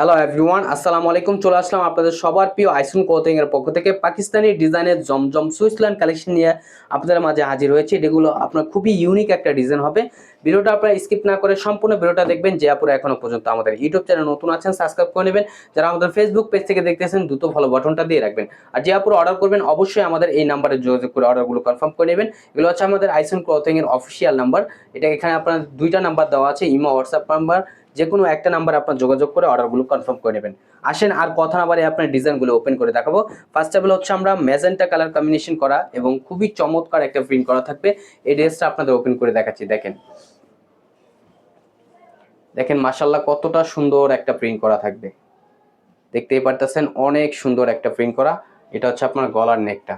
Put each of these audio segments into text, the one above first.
Hello everyone আসসালামু আলাইকুম চলে আসলাম আপনাদের সবার প্রিয় আইসুন কোথিং এর পক্ষ থেকে। পাকিস্তানি ডিজাইনের জমজম সুইসল্যান্ড কালেকশন নিয়ে আপনাদের মাঝে হাজির হয়েছে। এগুলো আপনার খুবই ইউনিক একটা ডিজাইন হবে। ভিডিওটা আপনারা স্কিপ না করে সম্পূর্ণ ভিডিওটা দেখবেন। যে আপুরা এখনও পর্যন্ত আমাদের ইউটিউব চ্যানেল নতুন আছেন সাবস্ক্রাইব করে নেবেন। যারা আমাদের ফেসবুক পেজ থেকে দেখতেছেন, দ্রুত ফলো বাটনটা দিয়ে রাখবেন। আর যে আপুরা অর্ডার করবেন, অবশ্যই আমাদের এই নাম্বারে যোগাযোগ করে অর্ডারগুলো কনফার্ম করে নেবেন। এগুলো হচ্ছে আমাদের আইসুন ক্লথিং এর অফিসিয়াল নাম্বার এটা এখানে আপনার দুইটা নাম্বার দেওয়া আছে, ইমো হোয়াটসঅ্যাপ নাম্বার যে কোনো একটা নাম্বার আপনার যোগাযোগ করে অর্ডারগুলো কনফার্ম করে নেবেন। আসেন, আর কথা না বারে আপনার ডিজাইনগুলো ওপেন করে দেখাবো। ফার্স্ট অফ অল হচ্ছে আমরা ম্যাজেন্টা কালার কম্বিনেশন করা এবং খুবই চমৎকার একটা প্রিন্ট করা থাকবে। এই ড্রেসটা আপনাদের ওপেন করে দেখাচ্ছি, দেখেন। দেখেন মাসাল্লাহ কতটা সুন্দর একটা প্রিন্ট করা থাকবে। দেখতেই পারতেছেন, অনেক সুন্দর একটা প্রিন্ট করা। এটা হচ্ছে আপনার গলার নেকটা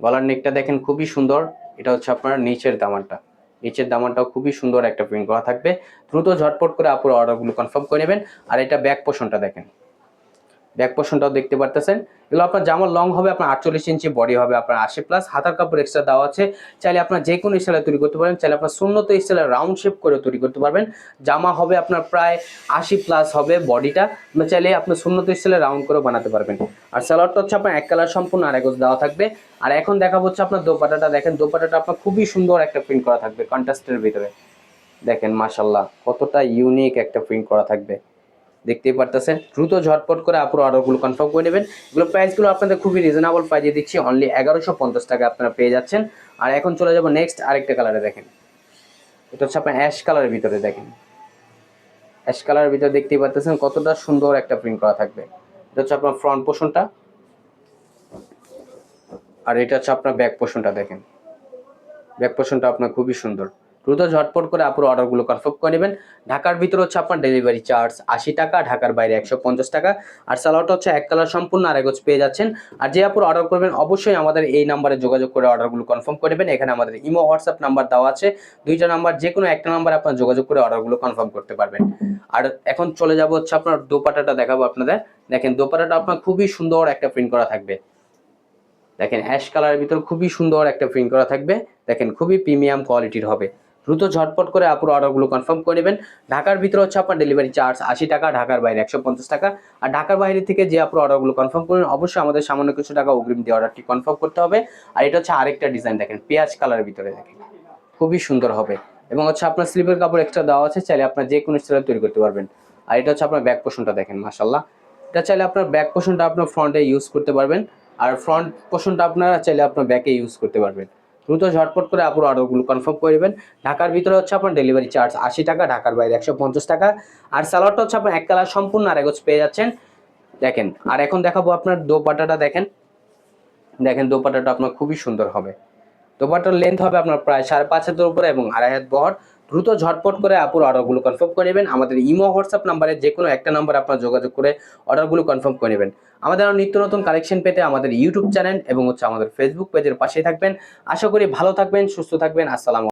গলার নেকটা দেখেন খুবই সুন্দর। এটা হচ্ছে আপনার নিচের দামানটা। নিচের দামানটাও খুবই সুন্দর একটা প্রিন্ট করা থাকবে। দ্রুত ঝটপট করে আপুর অর্ডারগুলো কনফার্ম করে নেবেন। আর এটা ব্যাক পোষণটা দেখেন। ব্যাক পোষণটাও দেখতে পারতেছেন। এগুলো আপনার জামার লং হবে, আপনার আটচল্লিশ ইঞ্চি বডি হবে, আপনার আশি প্লাস হাতার কাপড় এক্সট্রা দেওয়া আছে। চাইলে আপনার যে কোনো স্টাইলে তৈরি করতে পারেন। চাইলে আপনার শূন্যত স্টাইলে রাউন্ড শেপ করে তৈরি করতে পারবেন। জামা হবে আপনার প্রায় আশি প্লাস হবে বডিটা আপনার চাইলে আপনার শূন্যত স্টাইলে রাউন্ড করে বানাতে পারবেন। আর স্যালাডটা হচ্ছে আপনার এক কালার সম্পূর্ণ আর এগোজ দেওয়া থাকবে। আর এখন দেখা হচ্ছে আপনার দোপাটাটা। দেখেন, দোপাটাটা আপনার খুবই সুন্দর একটা প্রিন্ট করা থাকবে কন্ট্রাস্টের ভিতরে। দেখেন মাশাল্লাহ কতটা ইউনিক একটা প্রিন্ট করা থাকবে। দেখতেই পারতেছেন। দ্রুত ঝটপট করে আপুর অর্ডারগুলো কনফার্ম করে নেবেন। এগুলো প্রাইসগুলো আপনাদের খুবই রিজনেবল প্রাইজে দিচ্ছি। অনলি এগারোশো পঞ্চাশ টাকা আপনারা পেয়ে যাচ্ছেন। আর এখন চলে যাব নেক্সট আরেকটা কালারে দেখেন। এটা হচ্ছে আপনার অ্যাশ কালারের ভিতরে দেখেন। অ্যাশ কালারের ভিতরে দেখতেই পারতেছেন কতটা সুন্দর একটা প্রিন্ট করা থাকবে। এটা হচ্ছে আপনার ফ্রন্ট পোর্শনটা আর এটা হচ্ছে আপনার ব্যাক পোর্শনটা দেখেন। ব্যাক পোর্শনটা আপনার খুবই সুন্দর। দ্রুত ঝটপট করে আপুর অর্ডারগুলো কনফার্ম করে নেবেন। ঢাকার ভিতরে হচ্ছে আপনার ডেলিভারি চার্জ আশি টাকা, ঢাকার বাইরে একশো পঞ্চাশ টাকা। আর সালোয়ারটা হচ্ছে এক কালার সম্পূর্ণ আরেগোজ পেয়ে যাচ্ছেন। আর যে আপুর অর্ডার করবেন, অবশ্যই আমাদের এই নাম্বারে যোগাযোগ করে অর্ডারগুলো কনফার্ম করে নেবেন। এখানে আমাদের ইমো হোয়াটসঅ্যাপ নাম্বার দেওয়া আছে। দুইটা নাম্বার যে কোনো একটা নাম্বার আপনার যোগাযোগ করে অর্ডারগুলো কনফার্ম করতে পারবেন। আর এখন চলে যাব হচ্ছে আপনার দোপাটাটা দেখাবো আপনাদের। দেখেন, দোপাটাটা আপনার খুবই সুন্দর একটা প্রিন্ট করা থাকবে। দেখেন অ্যাশ কালারের ভিতর খুবই সুন্দর একটা প্রিন্ট করা থাকবে। দেখেন, খুবই প্রিমিয়াম কোয়ালিটির হবে। দ্রুত ঝটপট করে আপুর অর্ডারগুলো কনফার্ম করে নেবেন। ঢাকার ভিতরে হচ্ছে আপনার ডেলিভারি চার্জ আশি টাকা, ঢাকার বাইরে একশো পঞ্চাশ টাকা। আর ঢাকার বাইরে থেকে যে আপুর অর্ডারগুলো কনফার্ম করবেন অবশ্যই আমাদের সামান্য কিছু টাকা অগ্রিম দিয়ে অর্ডারটি কনফার্ম করতে হবে। আর এটা হচ্ছে আরেকটা ডিজাইন দেখেন, পেঁয়াজ কালারের ভিতরে দেখেন। খুবই সুন্দর হবে। এবং হচ্ছে আপনার স্লিপের কাপড় এক্সট্রা দেওয়া আছে, চাইলে আপনার যে কোনো স্টাইলে তৈরি করতে পারবেন। আর এটা হচ্ছে আপনার ব্যাক পোষণটা দেখেন মাসাল্লাহ এটা চাইলে আপনার ব্যাক পোষণটা আপনার ফ্রন্টে ইউজ করতে পারবেন। আর ফ্রন্ট পোষণটা আপনারা চাইলে আপনার ব্যাকে ইউজ করতে পারবেন। দ্রুত ঝটপট করে আপুর অর্ডারগুলো কনফার্ম করে নেবেন। ঢাকার ভিতরে হচ্ছে আপনার ডেলিভারি চার্জ আশি টাকা, ঢাকার বাইরে একশো পঞ্চাশ টাকা। আর সালোয়ারটা হচ্ছে আপনার এক কালার সম্পূর্ণ আর এগোজ পেয়ে যাচ্ছেন। দেখেন, আর এখন দেখাবো আপনার দোপাটাটা দেখেন। দেখেন দোপাটাটা আপনার খুবই সুন্দর হবে। দোপাটার লেন্থ হবে আপনার প্রায় সাড়ে পাঁচ হাতের উপরে এবং আড়াই হাত বহর। দ্রুত ঝটপট করে আপুর অর্ডারগুলো কনফার্ম করে নেবেন। আমাদের ইমো হোয়াটসঅ্যাপ নাম্বারে যে কোনো একটা নাম্বার আপনার যোগাযোগ করে অর্ডারগুলো কনফার্ম করে নেবেন। আমাদের আরও নিত্য নতুন কালেকশন পেতে আমাদের ইউটিউব চ্যানেল এবং হচ্ছে আমাদের ফেসবুক পেজের পাশে থাকবেন। আশা করি ভালো থাকবেন, সুস্থ থাকবেন। আসসালাম